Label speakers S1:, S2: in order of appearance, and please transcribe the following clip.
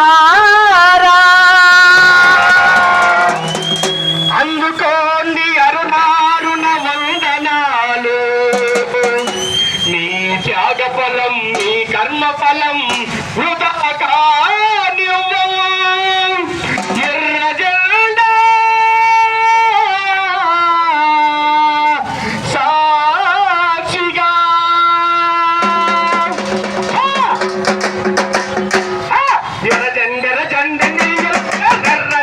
S1: అరుణారా అందుకోండి అరుణారుణ వందనాలు. నీ త్యాగ ఫలం నీ కర్మ ఫలం మృత சந்தன